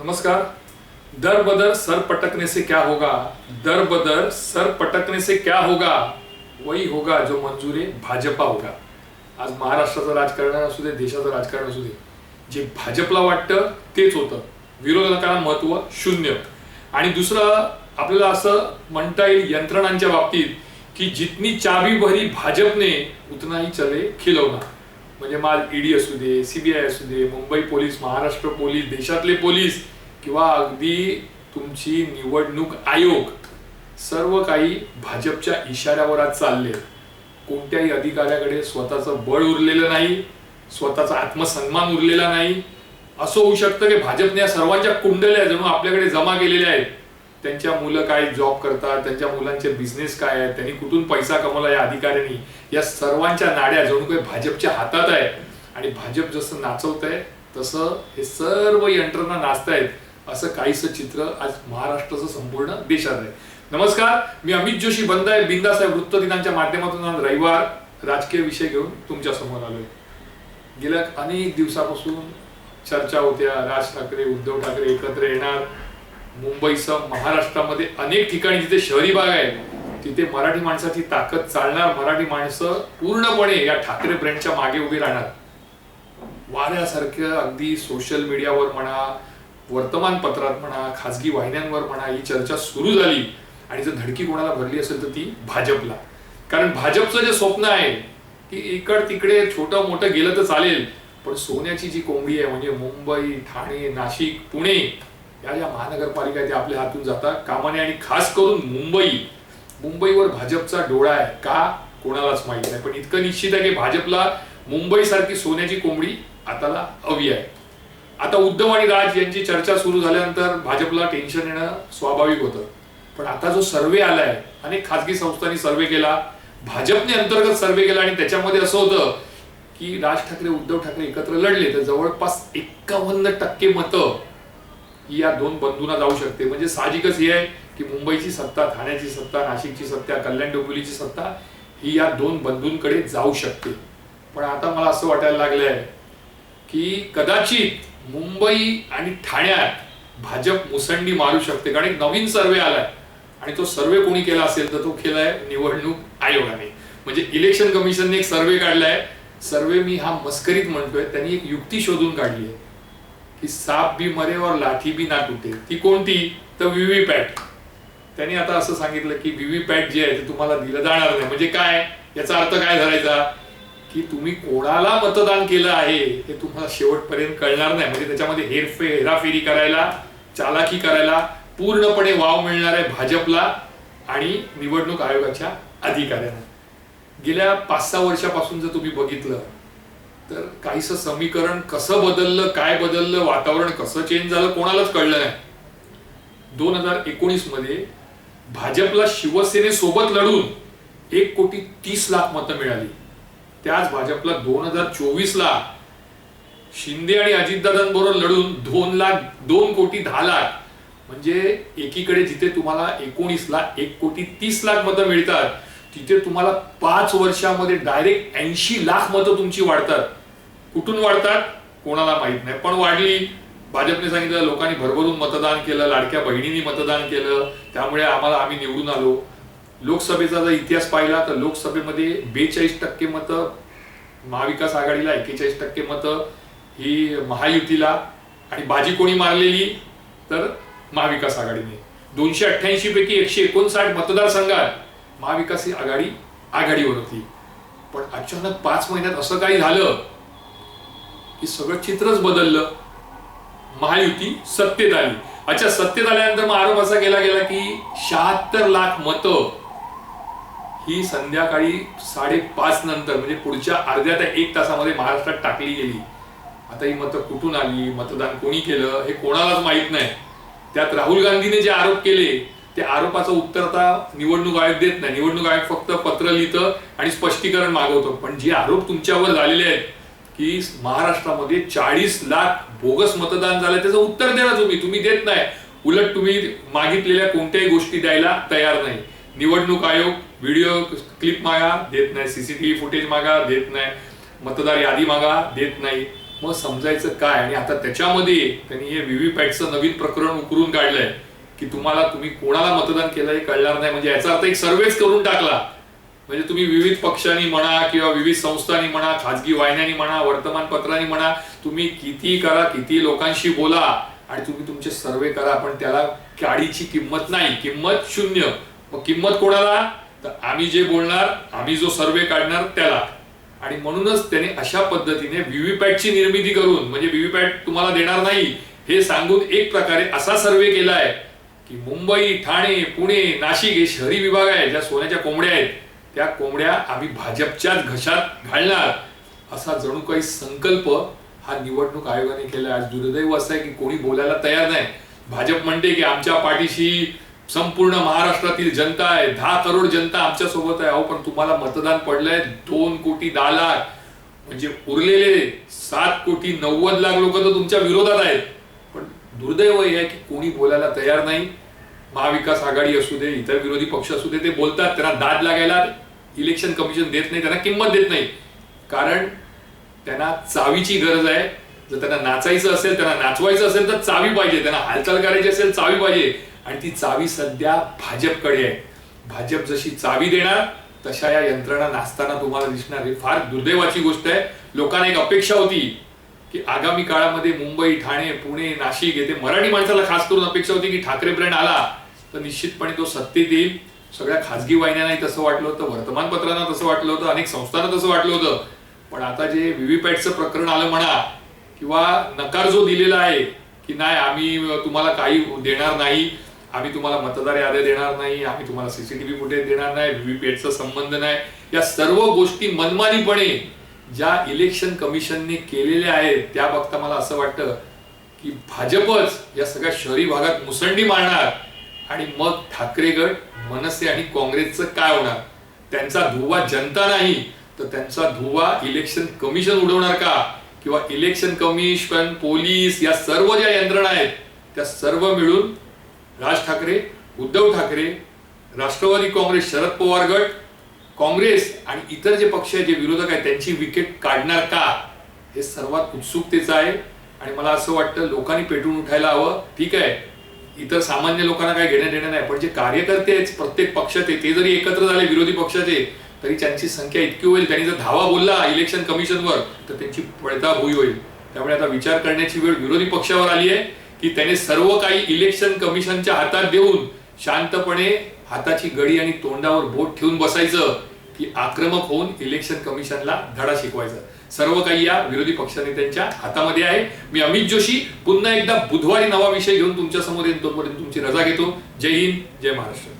नमस्कार। दर बदर सर पटकने से क्या होगा? दर बदर सर पटकने से क्या होगा? वही होगा जो मंजूर आहे भाजपा होगा। आज महाराष्ट्राचं राजकारण असू दे देशाचं राजकारण असू दे. जे भाजपला वाटतं तेच होतं. विरोधकांना महत्त्व शून्य. आणि दुसरं आपल्याला असं म्हणता येईल यंत्रणांच्या बाबतीत की जितनी चाबी भरी भाजपने उतना ही चले खिलवणार म्हणजे माल ईडी असू दे सीबीआय असू दे मुंबई पोलीस महाराष्ट्र पोलीस देशातले पोलीस किंवा अगदी तुमची निवडणूक आयोग सर्व काही भाजपच्या इशाऱ्यावर आज चालले. कोणत्याही अधिकाऱ्याकडे स्वतःचं बळ उरलेलं नाही स्वतःचा आत्मसन्मान उरलेला नाही. असं होऊ शकतं की भाजपने या सर्वांच्या कुंडल्या जणू आपल्याकडे जमा केलेल्या आहेत. त्यांच्या मुलं काय जॉब करतात त्यांच्या मुलांचे बिझनेस काय आहेत त्यांनी कुठून पैसा कमवला या अधिकाऱ्यांनी? या सर्वांच्या नाड्या जणू काही भाजपच्या हातात आहे आणि भाजप जसं नाचवत आहे तसं हे सर्व यंत्रणा नाचतायत असं काहीसं चित्र आज महाराष्ट्राचं संपूर्ण देशात आहे. नमस्कार मी अमित जोशी बंद आहे. बिंदास आहे वृत्त दिनांच्या माध्यमातून आज रविवार. राजकीय विषय घेऊन तुमच्यासमोर आलोय. गेल्या अनेक दिवसापासून चर्चा होत्या. राज ठाकरे उद्धव ठाकरे एकत्र येणार. मुंबईसह महाराष्ट्रामध्ये अनेक ठिकाणी जिथे शहरी भाग आहे तिथे मराठी माणसाची ताकद चालणार मराठी माणसं पूर्णपणे या ठाकरे ब्रँडच्या मागे उभी राहणार. वाऱ्यासारखं अगदी सोशल मीडियावर म्हणा वर्तमानपत्रात म्हणा खासगी वाहिन्यांवर म्हणा ही चर्चा सुरू झाली आणि जर धडकी कोणाला भरली असेल तर ती भाजपला. कारण भाजपचं जे स्वप्न आहे की इकड तिकडे छोटं मोठं गेलं तर चालेल पण सोन्याची जी कोंबडी आहे म्हणजे मुंबई ठाणे नाशिक पुणे या ज्या महानगरपालिका आहेत त्या आपल्या हातून जातात कामाने आणि खास करून मुंबई. मुंबईवर भाजपचा डोळा आहे. का? कोणालाच माहीत नाही. पण इतकं निश्चित आहे की भाजपला मुंबईसारखी सोन्याची कोंबडी आताला हवी आहे. आता उद्धव आणि राज यांची चर्चा सुरू झाल्यानंतर भाजपला टेन्शन येणं स्वाभाविक होतं. पण आता जो सर्वे आलाय अनेक खासगी संस्थांनी सर्वे केला. भाजपने अंतर्गत सर्वे केला आणि त्याच्यामध्ये असं होतं की राज ठाकरे उद्धव ठाकरे एकत्र लढले तर जवळपास एक्कावन्न टक्के मतं ही या दोन बंधूंना जाऊ शकते. म्हणजे साहजिकच हे आहे की मुंबईची सत्ता ठाण्याची सत्ता नाशिकची सत्ता कल्याण डोंबिवलीची सत्ता ही या दोन बंधूंकडे जाऊ शकते. पण आता मला असं वाटायला लागलं आहे की कदाचित मुंबई आणि ठाण्यात भाजप मुसंडी मारू शकते. कारण एक नवीन सर्वे आलाय. आणि तो सर्वे कोणी केला असेल तर तो केलाय निवडणूक आयोगाने. म्हणजे इलेक्शन कमिशनने एक सर्वे काढलाय. सर्वे मी हा मस्करीत म्हणतोय. त्यांनी एक युक्ती शोधून काढली आहे. की साप बी मरे और लाठी बी ना तुटे. ती कोणती? तर व्हीव्हीपॅट त्यांनी आता असं सांगितलं की व्हीव्हीपॅट जे आहे ते तुम्हाला दिलं जाणार नाही. म्हणजे काय? याचा अर्थ काय धरायचा? की तुम्ही कोणाला मतदान केलं आहे हे तुम्हाला शेवटपर्यंत कळणार नाही. म्हणजे त्याच्यामध्ये हेरफे हेराफेरी करायला चालाकी करायला पूर्णपणे वाव मिळणार आहे भाजपला आणि निवडणूक आयोगाच्या अधिकाऱ्यांना. गेल्या पाच सहा वर्षापासून जर तुम्ही बघितलं तर काहीस समीकरण कसं बदललं काय बदललं वातावरण कसं चेंज झालं कोणालाच कळलं नाही. दोन हजार एकोणीसमध्ये भाजपला शिवसेनेसोबत लढून एक कोटी तीस लाख मतं मिळाली. त्याच भाजपला दोन हजार चोवीस ला शिंदे आणि अजितदादांबरोबर लढून दोन लाख दोन कोटी दहा लाख. म्हणजे एकीकडे जिथे तुम्हाला एकोणीस ला एक कोटी तीस लाख मतं मिळतात तिथे तुम्हाला पाच वर्षामध्ये डायरेक्ट ऐंशी लाख मतं तुमची वाढतात. कुठून वाढतात कोणाला माहीत नाही. पण वाढली. भाजपने सांगितलं लोकांनी भरभरून मतदान केलं लाडक्या बहिणींनी मतदान केलं. त्यामुळे आम्हाला आम्ही निवडून आलो. लोकसभेचा जर इतिहास पाहिला तर लोकसभेमध्ये बेचाळीस टक्के मतं महाविकास आघाडीला एकेचाळीस टक्के मतं ही महायुतीला आणि बाजी कोणी मारलेली तर महाविकास आघाडीने. दोनशे अठ्ठ्याऐंशी पैकी एकशे एकोणसाठ मतदारसंघात महाविकास आघाडी आघाडीवर होती. पण अचानक पाच महिन्यात असं काही झालं की सगळं चित्रच बदललं. महायुती सत्तेत आली अच्छा सत्तेत आल्यानंतर मग आरोप असा केला गेला की शहात्तर लाख मतं ही संध्याकाळी साडेपाच नंतर म्हणजे पुढच्या अर्ध्या त्या एक तासामध्ये महाराष्ट्रात टाकली गेली. आता ही मतं कुठून आली? मतदान कोणी केलं? हे कोणालाच माहीत नाही. त्यात राहुल गांधीने जे आरोप केले ते आरोपाचं उत्तर आता निवडणूक आयोग देत नाही. निवडणूक आयोग फक्त पत्र लिहितं आणि स्पष्टीकरण मागवतो. पण जे आरोप तुमच्यावर झालेले आहेत की महाराष्ट्रामध्ये चाळीस लाख बोगस मतदान झालं त्याचं उत्तर द्या तुम्ही. तुम्ही देत नाही. उलट तुम्ही मागितलेल्या कोणत्याही गोष्टी द्यायला तयार नाही. निवडणूक आयोग व्हिडिओ क्लिप मागा देत नाही. सीसीटीव्ही फुटेज मागा देत नाही. मतदार यादी मागा देत नाही. मग समजायचं काय? आणि आता त्याच्यामध्ये त्यांनी हे व्हीव्हीपॅटचं नवीन प्रकरण उकरून काढलंय की तुम्हाला तुम्ही कोणाला मतदान केलं हे कळणार नाही. म्हणजे याचा अर्थ एक सर्वेच करून टाकला. म्हणजे तुम्ही विविध पक्षांनी म्हणा किंवा विविध संस्थांनी म्हणा खाजगी वाहिन्यांनी म्हणा वर्तमानपत्रांनी म्हणा तुम्ही किती करा किती लोकांशी बोला आणि तुम्ही तुमचे सर्वे करा पण त्याला काडीची किंमत नाही. किंमत शून्य. मग किंमत कोणाला? तर आम्ही जे बोलणार आम्ही जो सर्वे काढणार त्याला. आणि म्हणूनच त्याने अशा पद्धतीने व्हीव्हीपॅटची निर्मिती करून म्हणजे व्हीव्हीपॅट तुम्हाला देणार नाही हे सांगून एक प्रकारे असा सर्वे केलाय की मुंबई ठाणे पुणे नाशिक हे शहरी विभाग आहे ज्या सोन्याच्या कोंबड्या आहेत. त्या कोंबड्या आम्ही भाजपच्याच घशात घालणार असा जणू काही संकल्प हा निवडणूक आयोगाने केला. आज दुर्दैव असं आहे की कोणी बोलायला तयार नाही. भाजप म्हणते की आमच्या पाठीशी संपूर्ण महाराष्ट्रातील जनता आहे. दहा करोड जनता आमच्यासोबत आहे. अहो पण तुम्हाला मतदान पडलंय. दोन कोटी दहा लाख. म्हणजे उरलेले सात कोटी नव्वद लाख लोक तर तुमच्या विरोधात आहेत. पण दुर्दैव हे आहे की कोणी बोलायला तयार नाही. महाविकास आघाडी असू दे इतर विरोधी पक्ष असू दे ते बोलतात. त्यांना दाद लागायला इलेक्शन कमिशन देत नाही त्यांना किंमत देत नाही. कारण त्यांना चावीची गरज आहे. जर त्यांना नाचायचं असेल त्यांना नाचवायचं असेल तर चावी पाहिजे. त्यांना हालचाल करायची असेल चावी पाहिजे. आणि ती चावी सध्या भाजपकडे आहे. भाजप जशी चावी देणार तशा या यंत्रणा नाचताना तुम्हाला दिसणार. ही फार दुर्दैवाची गोष्ट आहे. लोकांना एक अपेक्षा होती की आगामी काळामध्ये मुंबई ठाणे पुणे नाशिक येथे मराठी माणसाला खास करून अपेक्षा होती की ठाकरे ब्रँड आला. तर निश्चितपणे तो सत्तेत येईल. सगळ्या खाजगी वाहिन्यांनाही तसं वाटलं होतं वर्तमानपत्रांना तसं वाटलं होतं अनेक संस्थांना तसं वाटलं होतं. पण आता जे व्हीव्हीपॅटचं प्रकरण आलं म्हणा किंवा नकार जो दिलेला आहे की नाही आम्ही तुम्हाला काही देणार नाही आम्ही तुम्हाला मतदार याद्या देणार नाही आम्ही तुम्हाला सीसीटीव्ही फुटेज देणार नाही व्हीव्हीपॅटचा संबंध नाही या सर्व गोष्टी मनमानीपणे ज्या इलेक्शन कमिशनने केलेल्या आहेत त्या बघता मला असं वाटतं की भाजपच या सगळ्या शहरी भागात मुसंडी मारणार आणि मग ठाकरे गट मनसे आणि काँग्रेसचं काय होणार? त्यांचा धुवा जनता नाही तर त्यांचा धुवा इलेक्शन कमिशन उडवणार का? किंवा इलेक्शन कमिशन पोलीस या सर्व ज्या यंत्रणा आहेत त्या सर्व मिळून राज ठाकरे उद्धव ठाकरे राष्ट्रवादी काँग्रेस शरद पवार गट काँग्रेस आणि इतर जे पक्ष आहेत जे विरोधक आहेत त्यांची विकेट काढणार का? हे सर्वात उत्सुकतेचं आहे. आणि मला असं वाटतं लोकांनी पेटून उठायला हवं. ठीक आहे. इतर सामान्य लोकांना काय घेणं देणं नाही पण जे कार्यकर्ते आहेत प्रत्येक पक्षाचे ते जरी एकत्र झाले विरोधी पक्षाचे तरी त्यांची संख्या इतकी होईल त्यांनी जर धावा बोलला इलेक्शन कमिशनवर तर त्यांची पडता होईल. त्यामुळे आता विचार करण्याची वेळ विरोधी पक्षावर आली आहे की त्याने सर्व काही इलेक्शन कमिशनच्या हातात देऊन शांतपणे हाताची गडी आणि तोंडावर बोट ठेवून बसायचं की आक्रमक होऊन इलेक्शन कमिशनला धडा शिकवायचा. सर्व काही या विरोधी पक्षनेत्यांच्या हातामध्ये आहे. मी अमित जोशी पुन्हा एकदा बुधवारी नवा विषय घेऊन तुमच्यासमोर येईन तोपर्यंत तुमची रजा घेतो. जय हिंद जय महाराष्ट्र.